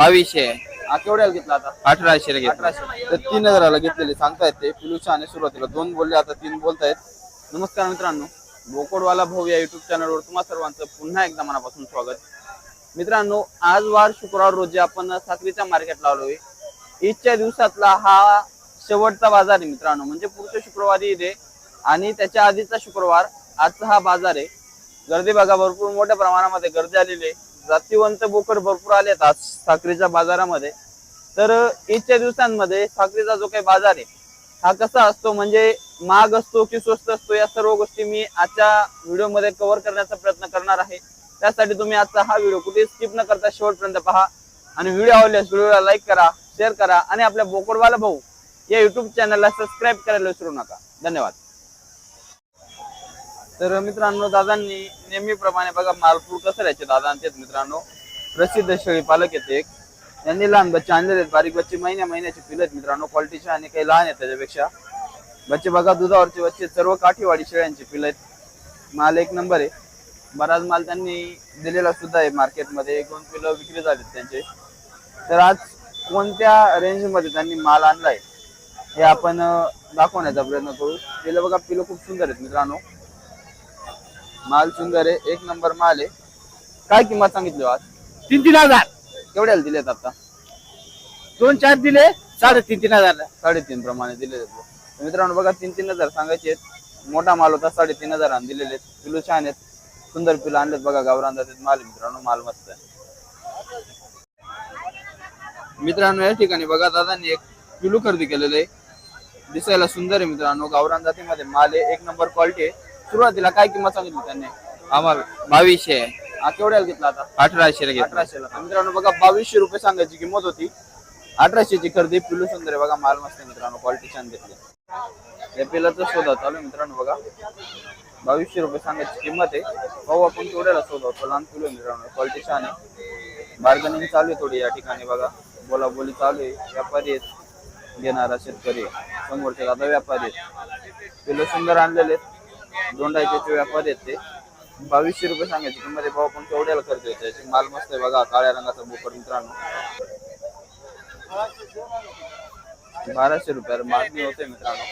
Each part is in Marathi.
बावीसशे. हा केवढ्याला घेतला आता? अठराशे घेतला. अठराशे. तर तीन हजाराला घेतलेले सांगतायत ते. पिलूच्या आणि सुरुवातीला दोन बोलले आता तीन बोलतायत. नमस्कार मित्रांनो. बोकडवाला भाऊ या युट्यूब चॅनलवर तुम्हा सर्वांचं पुन्हा एकदा मनापासून स्वागत. मित्रांनो आज वार शुक्रवार रोजी आपण साखरीच्या मार्केटला आलोय ईदच्या दिवसातला हा शेवटचा बाजार आहे मित्रांनो. म्हणजे पुढच्या शुक्रवारी ईद आहे आणि त्याच्या आधीचा शुक्रवार. आजचा हा बाजार आहे. गर्दी बघा भरपूर मोठ्या प्रमाणामध्ये गर्दी आलेली आहे. जातीवंत बोकड भरपूर आलेत आज साखरेच्या बाजारामध्ये. तर ईदच्या दिवसांमध्ये साखरीचा जो काही बाजार आहे हा कसा असतो? म्हणजे महाग असतो की स्वस्त असतो? या सर्व गोष्टी मी आजच्या व्हिडिओमध्ये कव्हर करण्याचा प्रयत्न करणार आहे. त्यासाठी तुम्ही आजचा हा व्हिडिओ कुठे स्किप न करता शेवटपर्यंत पहा. आणि व्हिडिओ आवडल्यास व्हिडिओला लाईक करा शेअर करा आणि आपल्या बोकडवाला भाऊ या युट्यूब चॅनलला सबस्क्राईब करायला विसरू नका. धन्यवाद. तर मित्रांनो दादांनी नेहमीप्रमाणे बघा मालपूर कसं राहायचे दादा आहेत मित्रांनो. प्रसिद्ध शेळी पालक येते एक. यांनी लहान बच्चे आणलेले आहेत बारीक बच्चे महिन्या महिन्याचे पिले आहेत मित्रांनो क्वालिटीचे आणि काही लहान आहेत त्याच्यापेक्षा. बच्चे बघा दुधावरचे बच्चे सर्व काठीवाडी शेळ्यांचे पिलं आहेत. माल एक नंबर आहे. बराच माल त्यांनी दिलेला सुद्धा आहे मार्केटमध्ये. एक दोन पिलं विक्री झालेत त्यांचे. तर आज कोणत्या रेंजमध्ये त्यांनी माल आणलाय हे आपण दाखवण्याचा प्रयत्न करू. पिलं बघा पिलं खूप सुंदर आहेत मित्रांनो. माल सुंदर आहे एक नंबर माल. आहे काय किंमत सांगितली हो आज? तीन तीन हजार. केवढ्याला दिलेत आता? दोन चार दिले साडेतीन तीन हजार. साडेतीन प्रमाणे दिलेले आहेत. तर मित्रांनो बघा तीन तीन हजार सांगायचे आहेत. मोठा माल होता साडेतीन हजार दिलेले आहेत. पिलू छान आहेत. सुंदर पिलं आणलेत बघा गावरान जातात माल आहे मित्रांनो माल मस्त आहे. मित्रांनो या ठिकाणी बघा दादांनी एक पिलू खरेदी केलेलं आहे. दिसायला सुंदर आहे मित्रांनो गावरान जातीमध्ये माल आहे. एक नंबर क्वालिटी आहे. सुरुवातीला काय किंमत सांगितली त्यांनी? आम्हाला बावीसशे. हा केवढ्याला घेतला आता? अठराशे घेतला. अठराशेला. तर मित्रांनो बघा बावीसशे रुपये सांगायची किंमत होती. अठराशेची खरेदी पिलू सुंदर आहे बघा माल मस्त आहे मित्रांनो क्वालिटी छान घेतली या पिलाचा शोधा चालू आहे मित्रांनो बघा. बावीसशे रुपये सांगायची किंमत आहे. पाहू आपण केवढ्याला शोध लहान पिलू आहे मित्रांनो क्वालिटी छान आहे. बार्गनिंग चालू आहे थोडी या ठिकाणी बघा. बोला बोली चालू आहे. व्यापारी आहेत. घेणारा शेतकरी आहे. समोरचे दादा व्यापारी आहेत. पिलं सुंदर आणलेले आहेत. दोंडाचे व्यापार येते. ते बावीसशे रुपये सांगायचे मध्ये भाऊ पण केवढ्याला खर्च येतो याची माल मस्त आहे बघा काळ्या रंगाचा बोकड मित्रांनो. बाराशे रुपयाला मागणी होते मित्रांनो.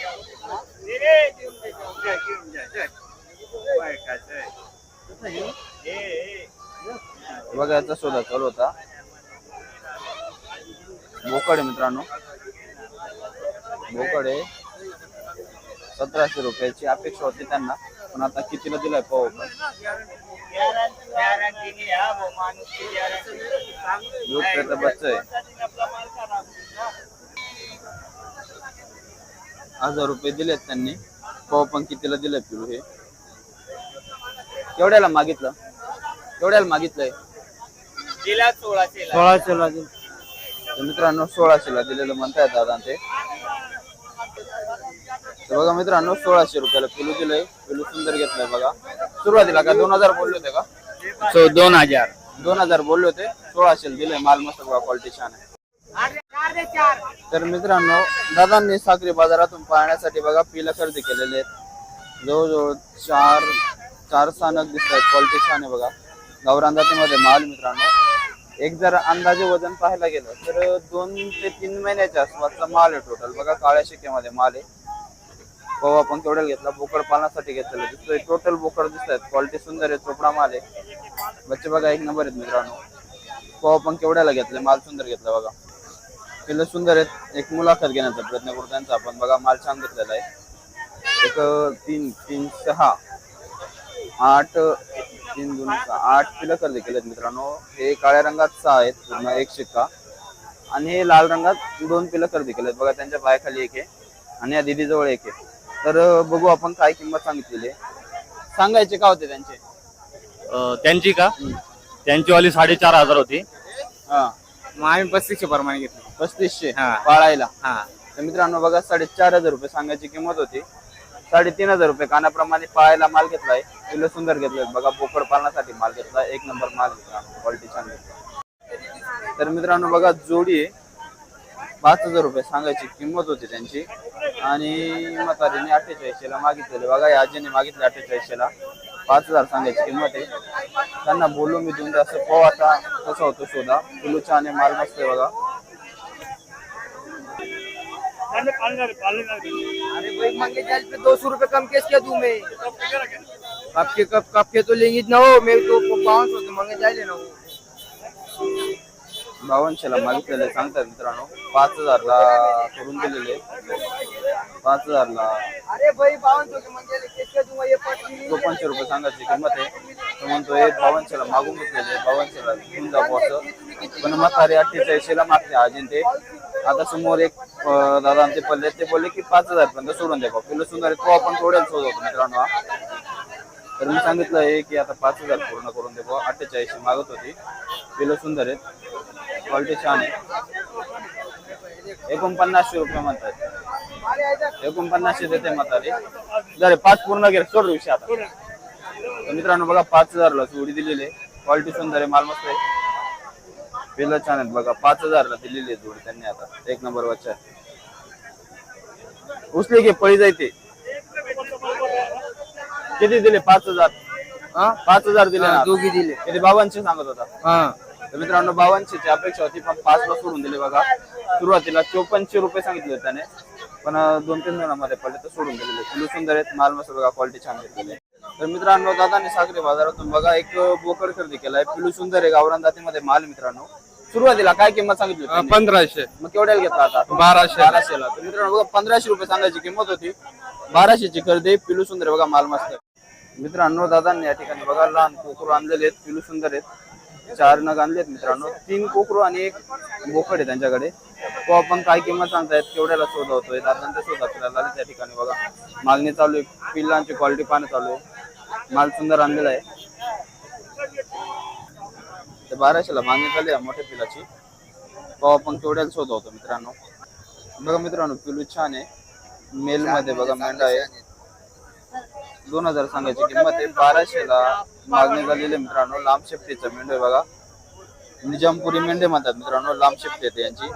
बघा याचा शोधा चालू होता. बोकड आहे मित्रांनो. बोकड आहे. सतराशे रुपयाची अपेक्षा होती त्यांना. पण आता कितीला दिलाय पाहू बच्चं आहे हजार रुपये दिलेत त्यांनी. पाहू पण कितीला दिलंय पिलू हे. केवढ्याला मागितलं? केवढ्याला मागितलंय? सोळा सोळा तर मित्रांनो सोळाशेला दिलेलं म्हणतायत दादा ते. तर बघा मित्रांनो सोळाशे रुपयाला पिलू दिलंय. पिलू सुंदर घेतलंय बघा. सुरुवातीला का दोन हजार बोलले होते का? सो दोन हजार. दोन हजार बोलले होते. सोळाशे दिलंय. माल मस्त बघा क्वालिटी छान आहे. तर मित्रांनो दादांनी साखरी बाजारातून पाहण्यासाठी बघा पिलं खरेदी केलेले आहेत. जवळजवळ चार चार स्थानक दिसत आहेत. क्वालिटी छान आहे बघा. गावरान जातीमध्ये माल मित्रांनो. एक जर अंदाजे वजन पाहायला गेलं तर दोन ते तीन महिन्याच्या आसपासचा माल आहे टोटल बघा काळ्या शिक्क्यामध्ये माल आहे. पाहू पण केवढ्याला घेतला? बोकड पालनासाठी घेतलेलं. दिसतोय टोटल बोकड दिसत आहेत क्वालिटी सुंदर आहे चोपडा माल आहे. बच्चे बघा एक नंबर आहेत मित्रांनो. पाहू पण केवढ्याला घेतले? माल सुंदर घेतला बघा. पिलं सुंदर आहेत. एक मुलाखत घेण्याचा प्रयत्न करू त्यांचा आपण बघा माल छान घेतलेला आहे. एक तीन तीन सहा आठ तीन दोन आठ पिलं खरेदी केलेत मित्रांनो. हे काळ्या रंगात सहा आहेत पूर्ण एक शिक्का. आणि हे लाल रंगात दोन पिलं खरेदी केलेत बघा त्यांच्या पायाखाली एक आहे. आणि या दिदी जवळ एक आहे. तर बघू आपण काय किंमत सांगितलेली आहे. सांगायचे का होते त्यांचे? अं, त्यांची का? त्यांची वाली साडेचार हजार होती. हा. मग आम्ही पस्तीसशे प्रमाणे घेतली. पस्तीसशे हा. पाळायला हा. तर मित्रांनो बघा साडेचार हजार रुपये सांगायची किंमत होती. साडेतीन हजार रुपये कानाप्रमाणे पाळायला माल घेतलाय. पिलं सुंदर घेतलंय. बघा बोकड पालनासाठी माल घेतलाय. एक नंबर माल मित्रांनो क्वालिटी छान घेतला तर मित्रांनो बघा जोडी आहे. पाच हजार रुपये सांगायची किंमत होती त्यांची. आणि म्हातारीने अठ्ठेचाळीसशेला मागितलेले. बघा या आजीने मागितले अठ्ठेचाळीसशेला. पाच हजार सांगायची किंमत आहे. त्यांना बोलू मी देऊन जास्त पाहू आता कसा होतो शोधा. छान आहे माल आहे बघा. अरे भाई मंगे जाल पे दो सौ रूपये कम केस क्या दूं मैं कब के कब कब के तो लेंगे ना हो. मेरे को पाँच सौ के मंगे जाए ना वो बावनशेला मागितलेले सांगतात मित्रांनो. पाच हजारला करून दिलेले. पाच हजारला. चोपनशे रुपये सांगायची किंमत आहे. तो म्हणतोय बावनशेला मागून घेतलेले. बावनशेला घेऊन जाऊ असं. पण म्हातारे अठ्ठेचाळीसला मागते अजून ते आता समोर एक दादा आणि ते पडले ते बोलले की पाच हजार पर्यंत सोडून द्या पिलो सुंदर आहे. तो आपण थोड्याला शोधतो मित्रांनो हा. तर मी सांगितलं आहे की आता पाच हजार पूर्ण करून दे अठ्ठेचाळीसशे मागत होती. पिलो सुंदर आहेत. क्वालिटी छान आहे. एकोणपन्नासशे रुपये म्हणतात. एकोणपन्नासशे देते म्हातारे. जरे पाच पूर्ण घे सोड विषय आता. तर मित्रांनो बघा पाच हजारला जोडी दिलेली आहे. क्वालिटी सुंदर आहे माल मस्त आहे. पिलं छान आहेत बघा पाच हजारला दिलेली आहे जोडी त्यांनी आता. एक नंबर आहे उचले घे पळी जायते. किती दिले? पाच हजार. हा? पाच हजार दिले ना दोघी दिले. किती? बाबांचे सांगत होता. हाँ. तर मित्रांनो बावनशेची अपेक्षा होती पण पाच ला सोडून दिले बघा. सुरुवातीला चोपनशे रुपये सांगितले त्याने पण दोन तीन जणांमध्ये पडले तर सोडून दिलेले. पिलू सुंदर आहेत माल मस्त बघा क्वालिटी छान घेतलेली आहे. तर मित्रांनो दादाने सागरी बाजारातून बघा एक बोकड खरेदी केलाय. पिलू सुंदर आहे गावरान जातीमध्ये माल मित्रांनो. सुरुवातीला काय किंमत सांगितली होती? पंधराशे. मग केवढ्याला घेतला आता? बाराशे. बाराशेला. तर मित्रांनो बघा पंधराशे रुपये सांगायची किंमत होती. बाराशेची खरेदी पिलू सुंदर आहे बघा माल मस्त. मित्रांनो दादांनी या ठिकाणी बघा लहान कोकरू आणलेले आहेत पिलू सुंदर आहेत. चार नग आणलेत मित्रांनो. तीन कोकरू आणि एक बोकड आहे त्यांच्याकडे. तो आपण काय किंमत सांगतायत केवढ्याला शोध होतोय दादांचा शोध आपल्याला त्या ठिकाणी. बघा मागणी चालू आहे पिल्लांची क्वालिटी पाहणं चालू आहे. माल सुंदर आणलेला आहे. ते बाराशेला मागणी चालू आहे मोठ्या पिलाची. तो आपण केवढ्याला शोध होतो मित्रांनो. बघा मित्रांनो पिलू छान आहे. मेल मध्ये बघा मेंढा आहे. दोन हजार सांगायची किंमत आहे. बाराशेला मागणी झालेली मित्रांनो. लांब शेपटीचा मेंढे आहे बघा. निजामपुरी मेंढे म्हणतात मित्रांनो. लांब शेपटी येते यांची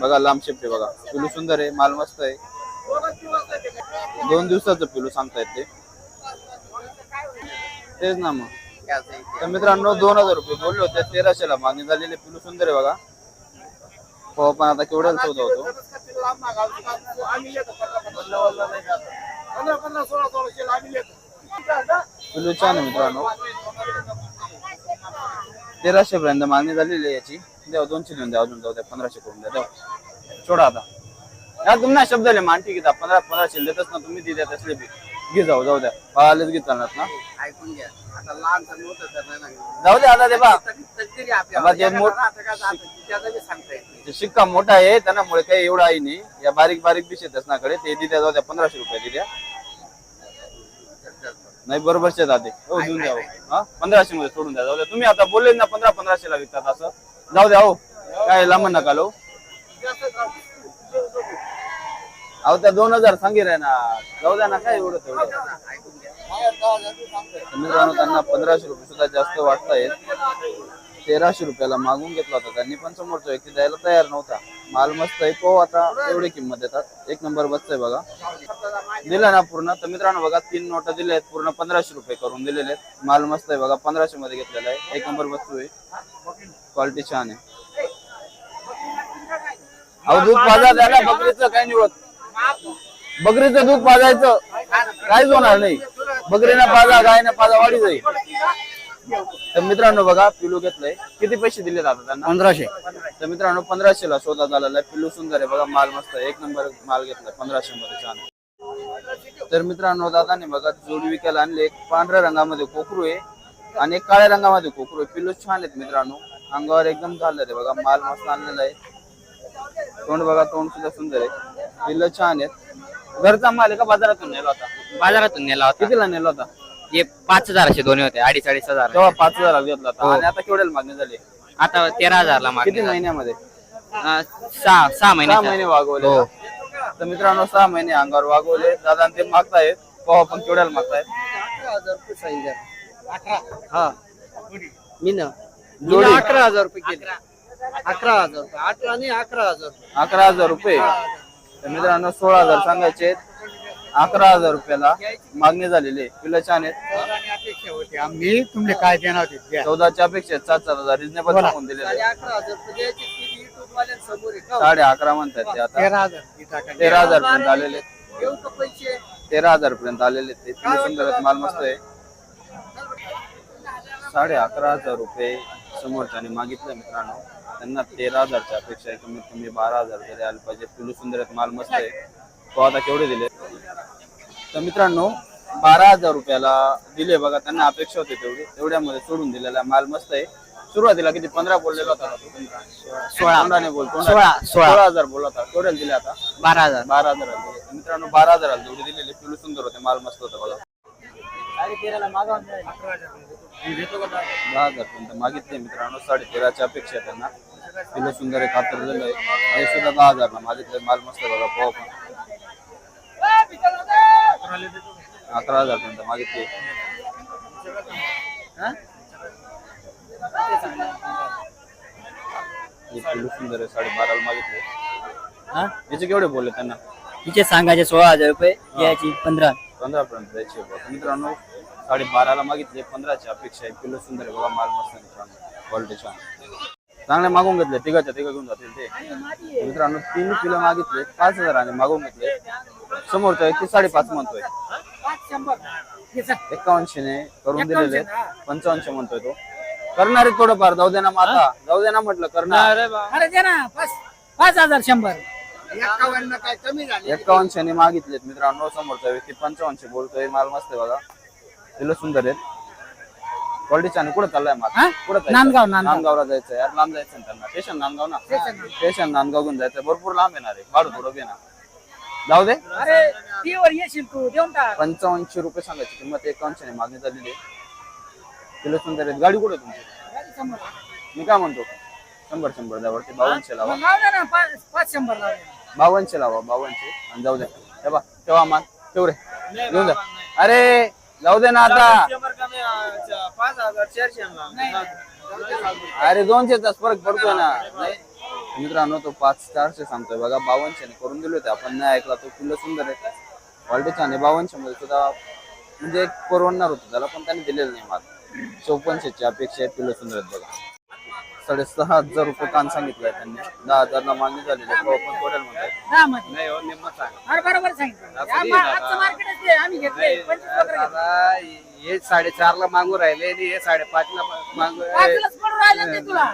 बघा लांब शेपटी बघा. पिलू सुंदर आहे. माल मस्त आहे. दोन दिवसाचं पिलू सांगतायत ते. तेच ना मग. तर मित्रांनो दोन हजार रुपये बोलले होते. तेराशेला मागणी झालेले पिलू सुंदर आहे बघा. हो पण आता केवढ्याला शोध होतो पिलू छान आहे मित्रांनो. तेराशे पर्यंत मागणी झालेली आहे याची. द्या दोनशे देऊन द्या अजून जाऊ द्या पंधराशे करून द्या. द्या सोडा आता. या तुम्ही शब्द आले मानठी घेता पंधरा पंधराशे देतच ना तुम्ही ती देत असले बी. घे जाऊ जाऊ द्या. पाहायलाच घेत चालणार ना? ऐकून घ्या. आता लहान तर मोठं तर नाही ना. जाऊ द्या आता ते बा. बी शिक्का मोठा आहे त्यामुळे काही एवढा आहे नाही. या बारीक बारीक पिशे दसनाकडे ते दिल्या जाऊ द्या पंधराशे रुपये दिल्या. नाही बरोबरचे जाते हो देऊन द्या हो. हा? पंधराशे मध्ये सोडून द्या. जाऊ द्या. तुम्ही आता बोलले ना पंधरा पंधराशे ला विकतात असं. जाऊ द्या हो. काय लांब नका लो अहो त्या दोन हजार सांगे रे ना. जाऊ द्या ना काय एवढं तेवढं. तर मित्रांनो त्यांना पंधराशे रुपये सुद्धा जास्त वाटतायत तेराशे रुपयाला मागून घेतला होता. त्यांनी पण समोरचा व्यक्ती द्यायला तयार नव्हता. माल मस्त आहे तो आता एवढी किंमत देतात. एक नंबर बसत आहे बघा. दिला ना पूर्ण. तर मित्रांनो बघा तीन नोटा दिल्या आहेत. पूर्ण पंधराशे रुपये करून दिलेले आहेत. माल मस्त आहे बघा. पंधराशे मध्ये घेतलेला आहे. एक नंबर वस्तू आहे. क्वालिटी छान आहे. अहो दूध पाजा द्यायला बकरीचं काय निवड बकरीचं दूध पाजायचं. काहीच होणार नाही. बकरीना पाजा गायना पाजा वाढी जाईल तर मित्रांनो बघा पिलू घेतलंय. किती पैसे दिले जातात त्यांना? पंधराशे. तर मित्रांनो पंधराशे ला शोधा झालेला आहे. पिल्लू सुंदर आहे बघा माल मस्त आहे. एक नंबर माल घेतलाय पंधराशे मध्ये छान. आहे. तर मित्रांनो दादाने बघा जोडी विकायला आणले. एक पांढऱ्या रंगामध्ये कोकरू आहे आणि एक काळ्या रंगामध्ये कोकरू आहे. पिल्लू छान आहेत मित्रांनो. अंगावर एकदम झालं आहे बघा माल मस्त आणलेला आहे. तोंड बघा तोंड सुद्धा सुंदर आहे. पिल्ल छान आहेत. घरचा माल आहे का बाजारातून नेला होता? बाजारातून नेला होता. कितीला नेला होता? हे पाच हजाराचे दोन्ही होते अडीच अडीच हजार तेव्हा पाच हजार घेतला होता. आणि आता केवढ्याला मागणी झाली? आता तेरा हजारला किती मागणी झाली. महिन्यामध्ये? अं, सहा सहा सहा महिने महिने वागवले. हो. का? तर मित्रांनो सहा महिने अंगावर वागवले. दादा ते मागतायत. पाहू आपण केवढ्याला मागतायत? हा. मी ना जोडी. अकरा हजार रुपये केले. अकरा. हजार रुपये. अकरा आणि अकरा हजार रुपये. अकरा हजार रुपये. तर मित्रांनो सोळा हजार सांगायचे अकरा हजार रुपयाला मागणी झालेली आहे. पिलं छान आहेत. अपेक्षा होती आम्ही तुमले काय देणार होते. द्या. चौदाच्या अपेक्षा सात सात हजार रिजनेबल बोला. सांगून दिलेले साडे अकरा हजार रुपये द्यायचे ती युट्यूब वाल्यांसमोर आहे का? साडे अकरा म्हणतात ते आता. तेरा हजार. तेरा पर्यंत आलेले घेऊ का पैसे? तेरा हजार पर्यंत आलेले ते. तुम्ही सुंदर आहेत, माल मस्त आहे. साडे अकरा हजार रुपये समोरच्याने मागितले मित्रांनो. त्यांना तेरा हजारच्या अपेक्षा आहे. कमीत कमी बारा हजार तरी आले पाहिजे. पिलू सुंदर आहेत माल मस्त आहे. तो आता केवढे दिले? तर मित्रांनो बारा हजार रुपयाला दिले बघा त्यांना अपेक्षा होती तेवढी. तेवढ्यामध्ये सोडून दिलेला माल मस्त आहे. सुरुवातीला किती? पंधरा बोललेला होता? सोळा. तोंडाने बोल तोंडाने. सोळा, हजार बोलला होता. केवढ्याला दिले आता? बारा हजार. बारा हजार दिले. तर मित्रांनो बारा हजार जेवढे दिलेले. पिलू सुंदर होते. माल मस्त होता बघा. दहा हजार पर्यंत मागितले मित्रांनो. साडे तेराच्या अपेक्षा आहे त्यांना. पिलू सुंदर आहे खातर दिलं आहे सुद्धा दहा हजारला मागितले माल मस्त आहे बघा पोहा पण अकरा हजार पर्यंत मागितले. सुंदर आहे साडे बाराला मागितले. हा? याचे केवढे बोलले त्यांना? तिचे सांगायचे सोळा हजार रुपये द्यायची पंधरा पंधरा. पर्यंत द्यायचे मित्रांनो साडे बाराला मागितले पंधराची अपेक्षा आहे. किलो सुंदर आहे बघा माल मस्त क्वालिटी छान चांगले मागून घेतले तिघाच्या तिघ घेऊन जातील ते. मित्रांनो तीन किलो मागितले पाच हजाराने मागून घेतले. समोरचा व्यक्ती साडेपाच म्हणतोय. एकावन्नशे करून दिलेले पंचावन्नशे म्हणतोय तो. करणार आहे थोडंफार. जाऊ दे ना माता. जाऊ दे ना म्हटलं करणार. अरे दे ना पाच पाच हजार शंभर. एकावन्न काय कमी झाले? एक्कावन्नशे मागितलेत मित्रांनो समोरचा व्यक्ती पंचावन्नशे बोलतोय. माल मस्त आहे बघा. तिला सुंदर आहेत आहे. कुठं चाललाय हा? कुठं? नांदगाव, नांदगाव. नांदगावला जायचं यार लांब जायचं ना त्यांना. स्टेशन नांदगाव ना? स्टेशन नांदगाव. घेऊन जायचं भरपूर लांब येणार आहे. भाडं थोडं ना. जाऊ दे. पंचावन्नशे रुपये सांगायची किंमत एकावन्नशे ने मागणी झालेली आहे. तिला सुंदर गाडी कुठे तुमची? मी काय म्हणतो? शंभर शंभर द्यावरती बावनशे लावा. बावनशे लावा. बावनशे आणि जाऊ दे. हे बा ठेवा मान ठेव रे. घेऊन जा. अरे जाऊ दे ना आता. अरे दोनशेचाच फरक पडतोय ना. नाही. मित्रांनो तो पाच चारशे सांगतोय. बघा बावनशे ने करून दिले होते. आपण नाही ऐकला तो किल्लो सुंदर आहे. क्वालिटी छान आहे. बावनशे मध्ये सुद्धा म्हणजे परवडणार होतं. त्याला पण त्याने दिलेलं नाही माल. चौपन्नशेची अपेक्षा आहे किलो सुंदर आहेत बघा. साडेसहा हजार रुपये कान सांगितलंय त्यांनी. दहा हजारला मागणी झालेली आहे. म्हणताय. नाही हो निम्मा सांग अरे बरोबर सांगितलं. या मा- आजचं मार्केटच ते आम्ही घेतले पंचवीस वगैरे घेतले. हे साडेचार ला मागू राहिले आणि हे साडेपाच ला मागू पाचलाच पडून राहिले ना ते तुला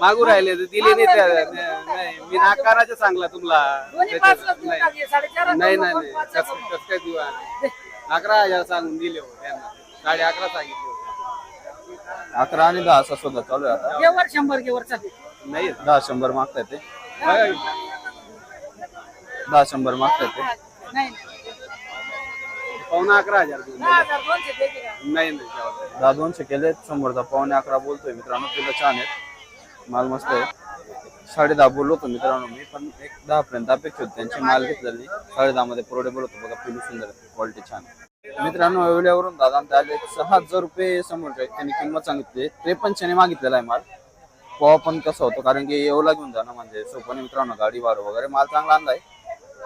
मागू राहिले. तर दिले नाही त्या- नाही मी नाकाराचे सांगला तुम्हाला दोन्ही पाचलाच देऊन टाक. हे साडेचार नाही नाही नाही. पाच कसं कसं काय देऊ आम्ही? अकरा हजार सांगून दिले हो त्यांना. साडे अकरा सांगितले. अकरा आणि दहा असा सुद्धा चालू आहे आता घे वर शंभर घे वर चालेल. नाही दहा शंभर मागताय ते दहा शंभर मागताय ते नाही पावणा अकरा हजार देऊन दहा हजार दोनशे का? नाही नाही जाऊ. दहा दोनशे केले समोरचा पावणे अकरा बोलतोय मित्रांनो तिला छान आहेत माल मस्त आहे साडे दहा बोललो होतो मित्रांनो मी पण एक दहा पर्यंत अपेक्षा होती त्यांची माल घेतलेली साडे दहा मध्ये प्रोडेबल होतो बघा पिलू सुंदर क्वालिटी छान आहे. मित्रांनो एवढ्यावरून दादा आले सहा हजार रुपये समोरच्या त्यांनी किंमत सांगितली. त्रेपन्नशेने मागितलेला आहे माल. पोहा पण कसं होतो कारण की येवला घेऊन जाणं म्हणजे सोपं नाही. मित्रांनो गाडी भाडं वगैरे माल चांगला आणलाय.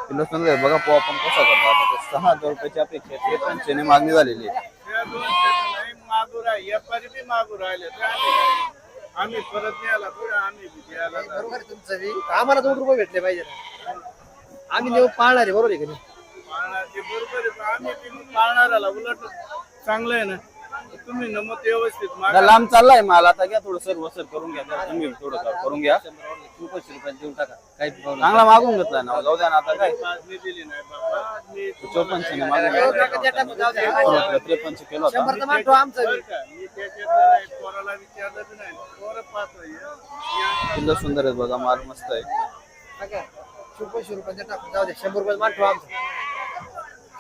किलो. बघा पोहा पण कसा करतो आता ते सहा हजार रुपयाची अपेक्षा. त्रेपन्नशेने मागणी झालेली आहे. आम्ही परत आम्ही. आम्हाला दोन रुपये भेटले पाहिजे. ना. आम्ही नेऊ पाळणार आहे बरोबर आहे ते बरोबर आहे पण आम्ही बी मग पाळणाऱ्याला उलट चांगलं आहे ना. तुम्ही न मग व्यवस्थित मागा. लांब चाललाय माल. आता घ्या थोडं सर वसर करून घ्या. जरा तुम्ही थोडं कर- करून घ्या. रुपये रुपयात देऊन टाका काही चांगला मागून घेतलाय ना. जाऊ द्या ना आता काय? पाचनी दिली नाही बाबा. मी चौपन्नशे मागून. घेतला त्रेपन्नशे केलं होता. बरं का? मी त्याच्यात नाही, पोराला विचारलं बी नाही. पोरं पाहतो किल्लो सुंदर आहे बघा माल मस्त आहे.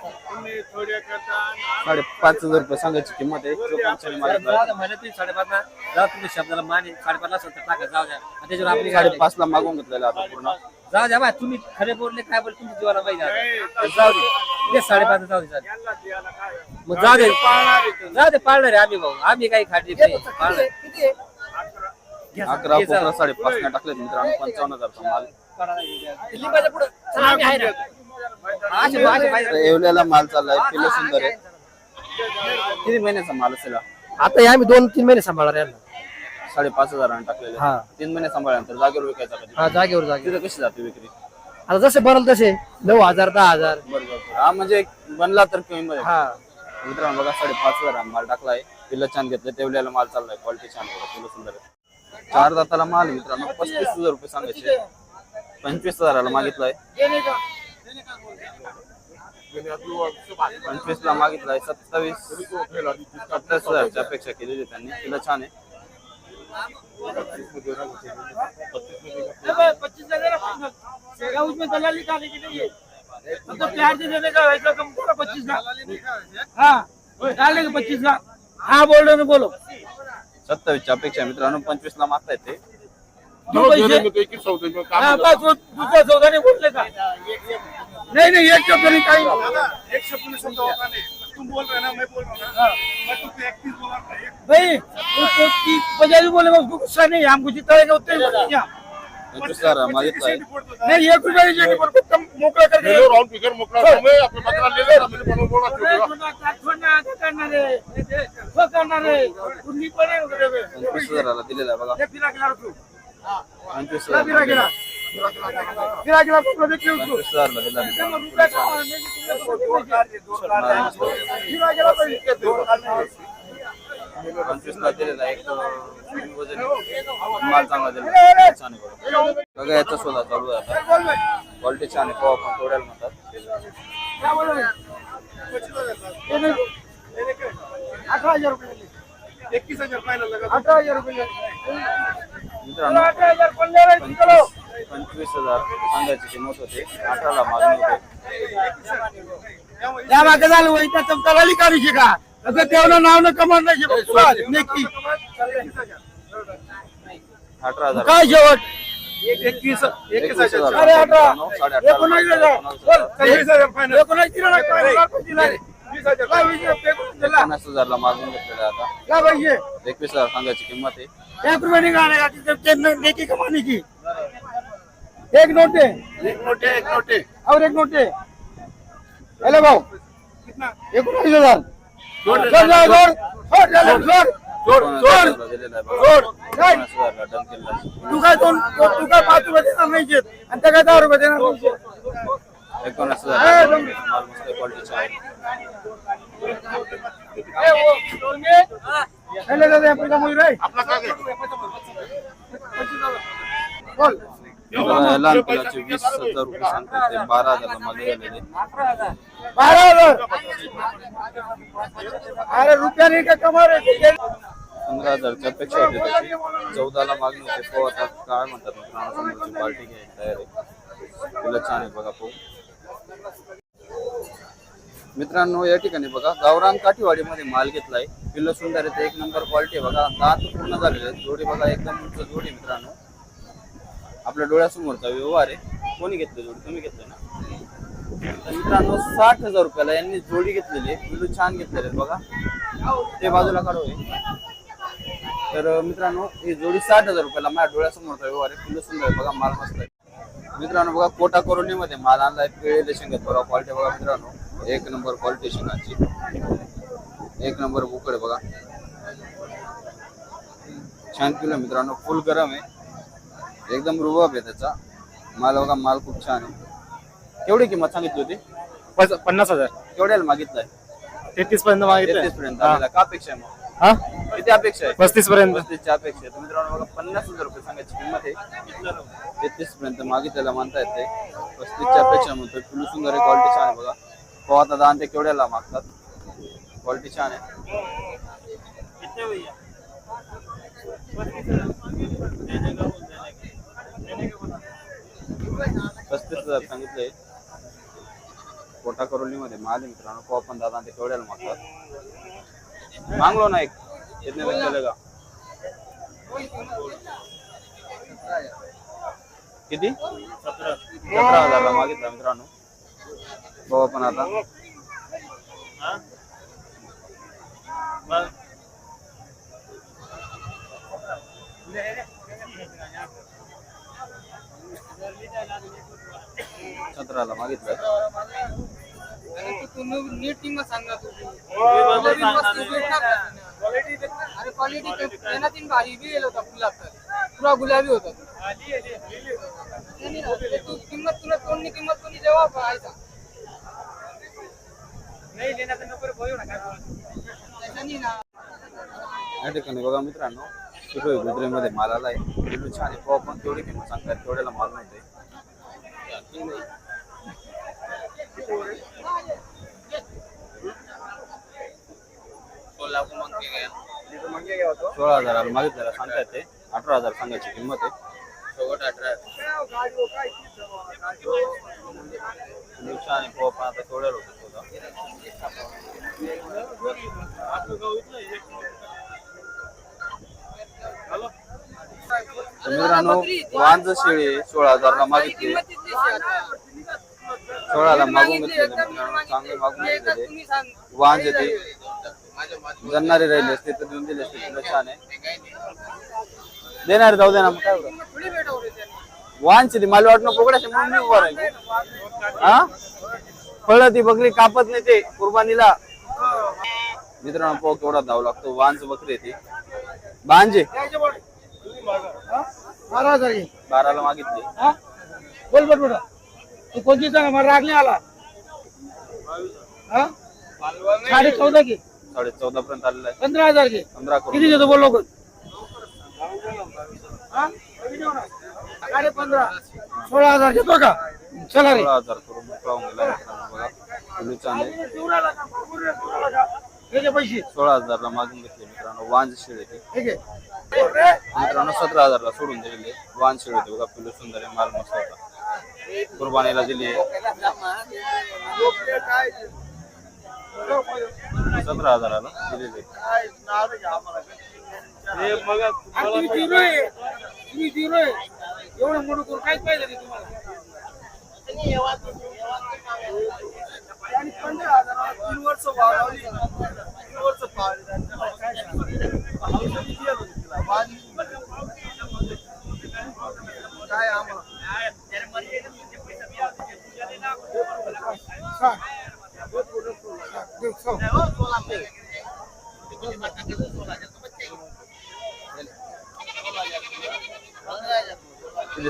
टाका. चोपन्नशे रुपयाचं टाकू जाऊ द्या शंभर रुपये मागतो आमचं तुम्ही थोड्या करता साडे पाच हजार रुपये सांगायची किंमत आहे साडेपाच तुम्ही शब्दाला माने. साडेपाच सत्तर टाका जाऊ द्या. आणि त्याच्यावर आपली गाडी साडेपाच ला मागून घेतलेलं आता पूर्ण. जाऊ द्या बा तुम्ही खरे बोलले काय बोल तुमच्या जीवाला पाहिजे आता. जाऊ दे. साडेपाच जाऊ दे चालेल. मग जाऊ दे. जाऊ दे पाळणार आहे आम्ही भाऊ. आम्ही काही खाटी नाही. पाळणार? अकरा पोकरा साडेपाच ने टाकले मित्रांनो. पंचावन्न हजारचा माल. लिंबाच्या पुढं. चला आम्ही आहे ना. येवल्याला माल चाललाय किल्लो सुंदर आहे. किती महिन्याचा माल असेल हा? आता हे आम्ही दोन तीन महिने सांभाळणार यांना. साडेपाच हजारांनी टाकलेले. हा. तीन महिने सांभाळल्यानंतर जागेवर विकायचा कधी हा जागेवर जागेवर. तिथं कशी जाते विक्री? आता जसे बनल तसे. नऊ हजार दहा हजार. बरोबर हा म्हणजे बनला तर कमी मध्ये हा. मित्रांनो बघा साडेपाच हजार माल टाकलाय. पिल्लं छान घेतलं. तेवढ्याला माल चाललाय. क्वालिटी छान बघा पिल्लं सुंदर आहे. चार दाताला माल मित्रांनो. पस्तीस हजार रुपये सांगायचे. पंचवीस हजाराला मागितलाय. पंचवीस ला मागितलाय सत्तावीस सत्तावीस हजारची अपेक्षा केलेली त्यांनी. तिला छान आहे. पच्चीस हजार उसमें की पच्चीस लाख बोलो सत्तावीसची अपेक्षा मित्रांनो पंचवीस ला मागताय ते. दो पैसे? हाँ बस वो दूसरा सौदा नहीं बोलने का? नहीं नहीं एक शब्द नहीं कहीं एक शब्द समझा नहीं. तुम बोल रहे ना मैं बोल रहा हूँ. मैं तुमको बोला था एक. भाई उसको की वजह भी बोलेगा उसको गुस्सा नहीं. है हमको जितना रहेगा उतना ही बोलेंगे हम। पंचवीस हजार मागितलाय नहीं एक रुपया नहीं लेने पर कम मोकळा करके राउंड फिगर मुकरा मैं अपने पत्र ले लेना मेरे को बोला अरे थोडा काय थोडा आता करणार आहे. हो करणार आहे. कुणी पण आहे वगैरे वे. पंचवीस हजाराला दिलेला बघा. घेऊन माल बघा. याचा शोधा चालू आहे आता क्वालिटी छान आहे पण तोड्याला म्हणतात अठरा हजार रुपये एकतीस हजार फाइनल अठरा हजार रुपये मित्रांनो पंचवीस हजार सांगायची किंमत होते. अठराला मागणी होते. या मागे झालं वही त्या चमचा काढू का असं तेवढं नाव न कमवणार नाही अठरा हजार. काय शेवट? इक्कीस एकवीस हजार. साडे अठरा. हजार. बोल, पन्नास हजारला मागून घेतलेला आता. एकवीस हजार सांगायची किंमत आहे. एक रुपये निघाले का? तिथे ते न- नेकी कमाने की एक नोट. एक नोटे एक नोटे. और एक नोट. हेलो भाऊ. कितना? एकोणावीस हजार. दिलेला आहे बघा. जोड. पन्नास हजारला डन केलेला आहे. तू काय दोन तू काय पाच रुपये देणार नाही आणि त्या काय दहा रुपये देणार नाही एकोणीस हजार मस्त क्वालिटीचा आहे लहान पिलाचे वीस हजार रुपये सांगतात ते बारा हजारला मागे गेलेले बारह हजार अरे रुपया नहीं का कमा रहे पंधरा हजारच्या अपेक्षा होती चौदाला मागणी होते तो आता काय म्हणतात पार्टी घ्यायची तयार तुला छान आहे बघा पाहू मित्रांनो या ठिकाणी बघा गावरान काठीवाडीमध्ये माल घेतलाय. पिल्ल सुंदर येते एक नंबर क्वालिटी आहे बघा. दात पूर्ण झालेले आहेत. जोडी बघा एकदम उंच जोडी मित्रांनो. आपल्या डोळ्यासमोरचा व्यवहार आहे. कोणी घेतलं जोडी? तुम्ही घेतलं ना? तर मित्रांनो साठ हजार रुपयाला यांनी जोडी घेतलेली आहे. पिल्लू छान घेतलेले आहेत बघा. ते बाजूला काढू तर मित्रांनो ही जोडी साठ हजार रुपयाला माझ्या डोळ्यासमोरचा व्यवहार आहे. पिल्लू सुंदर बघा माल मस्त आहे. मित्रांनो बघा कोटा मध्ये माल आणलाय पिळेले शेंगत बघा क्वालिटी बघा मित्रांनो. एक नंबर क्वालिटी शेंगाची एक नंबर बुकड आहे बघा. छान किलो मित्रांनो फुल गरम आहे. एकदम रुबाब आहे त्याचा. माल बघा माल खूप छान आहे. केवढी किंमत सांगितली होती? पन्नास हजार. केवढ्याला मागितलाय? तेहतीस पर्यंत मागितले तेहतीस पर्यंत. का अपेक्षा आहे मग? हा? किती अपेक्षा आहे. पस्तीस पर्यंत. पस्तीसची अपेक्षा आहे. तर मित्रांनो बघा पन्नास हजार रुपये सांगायची किंमत आहे. तेहतीस पर्यंत मागितल्याला मानता येते. पस्तीसची अपेक्षा म्हणतो फुल सुंदर आहे क्वालिटी छान आहे बघा. हो आता दहा ते केवढ्याला मागतात. क्वालिटी छान आहे. पस्तीस हजार सांगितले कोटा करोली मध्ये माल मित्रांनो को आपण दादा ते केवढ्याला मागतात. मागलो ना एक इतने में चलेगा किती सतरा हजारला मागितला मित्रांनो बघू आपण आता सतराला मागितलं नीट किंमत सांग तुला? अरे क्वालिटी त्यांना तीन भारी बी गेलो होता गुलाब तर पुरा गुलाबी होता. नाही, नाही, तू किंमत तुला किंमत कोणी जेव्हा पाहायचा. त्याच्यानी ना. या ठिकाणी बघा मित्रांनो सुरू गुजरीमध्ये माल आलाय. किलो छान आहे. पाव पण तेवढी किंमत सांगतात तेवढ्याला माल नव्हते सोळा हजाराला मागितलेला सांगतायत ते. अठरा हजार सांगायची किंमत आहे. छान आहे पाव पण आता तेवढ्याला होते तर मित्रांनो वांज शेळी सोळा हजारला मागितली. सोळाला मागून घेतले चांगले मागून घेतलेले. वांज ते जन्नारे राहिले असते तर देऊन दिले असते तुला छान आहे. देणार जाऊ दे ना मग काय. वांच ती मला वाटलं पोकडाशी म्हणून मी उभा राहील. हा? फळ ती बकरी कापत नाही ते कुर्बानीला. मित्रांनो पाव केवढा धाव लागतो वांज बकरी आहे ती. बांजे बारा हजार घे. बाराला मागितली. हा? बोल बोल बेटा तू कोणती सांग मला राग नाही आला. हा? साडे चौदा घे. साडे चौदा पर्यंत आलेला आहे. पंधरा हजार घे. पंधरा किती करून घेतो बोल लवकर. हा? साडे पंधरा. सोळा हजार घेतो का चला रे. सोळा हजार करून मोकळा होऊन गेला. मित्रांनो बघा चांदे त्याचे पैसे. सोळा हजारला मागून घेतले मित्रांनो. वांज शेळ आहे ती. ठीक आहे मित्रांनो सतरा हजारला सोडून दिलेले वान शेळ होते बघा पिलू सुंदर आहे. माल मस्त होता. कुर्बानीला दिली सतरा हजाराला दिलेले. आणि तुम्ही झिरो आहे तुम्ही झिरो आहे एवढं मोठं करून काहीच पाहिजे नाही तुम्हाला. आणि पंधरा हजाराला तीन वर्ष वाढवली. तीन वर्ष काय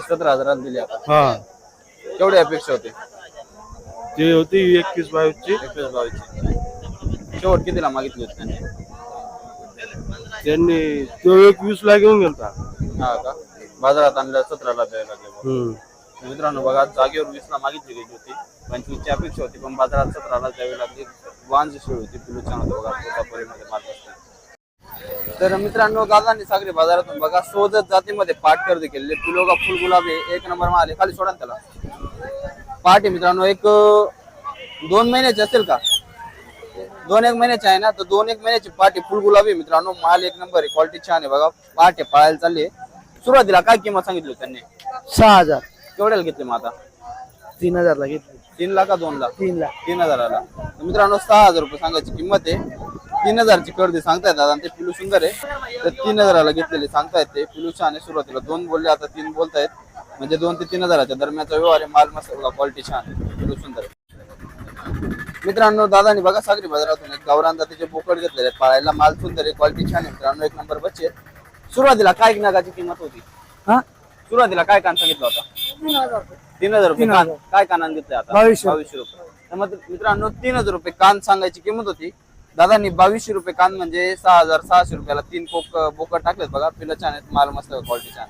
सतरा हजाराला दिली आपण हा. केवढी अपेक्षा होती? ते होती एकवीस बावीसची. एकवीस बावीसची. शेवट कितीला मागितली होती त्यांनी? त्यांनी तो एकवीस ला घेऊन गेलता. हा का? बाजारात आणल्या सतराला द्यायला लागले. हम्म. मित्रांनो बघा जागेवर वीस ला मागितली गेली होती. पंचवीसची अपेक्षा होती पण बाजारात सतराला द्यावी लागली. वांज शेळ होती माल बसला तर मित्रांनो दादांनी सागरी बाजारातून बघा सोजत जातीमध्ये पाठ खरेदी केलेले पिलोगा फुल गुलाबी एक नंबर माल खाली सोडा त्याला. पाठ आहे मित्रांनो एक दोन महिन्याची असेल का? दोन एक महिन्याची आहे ना तर दोन एक महिन्याची पाठ फुल गुलाबी मित्रांनो. माल एक नंबर आहे क्वालिटी छान आहे बघा. पाठ आहे पाळायला चालली. सुरुवातीला काय किंमत सांगितली त्यांनी? सहा हजार. केवढ्याला घेतली मग आता? तीन हजार ला घेतली. तीन लाख का दोन लाख? तीन लाख. तीन हजाराला. तर मित्रांनो सहा हजार रुपये सांगायची किंमत आहे. तीन हजारची खरेदी सांगतायत दादा आणि ते पिलू सुंदर आहे. तर तीन हजाराला घेतलेले सांगतायत ते. पिलू छान आहे सुरुवातीला दोन बोलले आता तीन बोलतायत. म्हणजे दोन ते तीन हजाराच्या दरम्यानचा व्यवहार आहे. माल मस्त बघा क्वालिटी छान आहे. पिलू सुंदर आहे. मित्रांनो दादानी बघा सागरी बाजारातून एक गावरान जातीचे बोकड घेतलेले आहेत. पाळायला माल सुंदर आहे क्वालिटी छान आहे. मित्रांनो एक नंबर बच्चे. सुरुवातीला काय नागाची किंमत होती? हा? सुरुवातीला काय कान सांगितलं होता? तीन हजार रुपये कान काय कानान घेतले आता? बावीसशे. बावीसशे रुपये. तर मग मित्रांनो तीन हजार रुपये कान सांगायची किंमत होती. दादांनी बावीसशे रुपये कान म्हणजे सहा हजार सहाशे रुपयाला तीन कोक बोकड टाकलेत बघा. पिलं छान आहेत माल मस्त क्वालिटी छान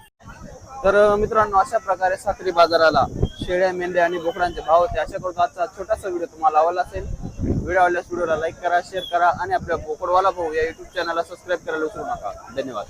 तर अं, मित्रांनो अशा प्रकारे साखरी बाजाराला शेळ्या मेंढ्या आणि बोकडांचे भाव होते. अशा करून आजचा छोटासा व्हिडिओ तुम्हाला आवडला असेल. व्हिडिओ आवडल्यास व्हिडिओला लाईक करा शेअर करा आणि आपल्या बोकडवाला भाऊ या युट्यूब चॅनलला सबस्क्राईब करायला विसरू नका. धन्यवाद.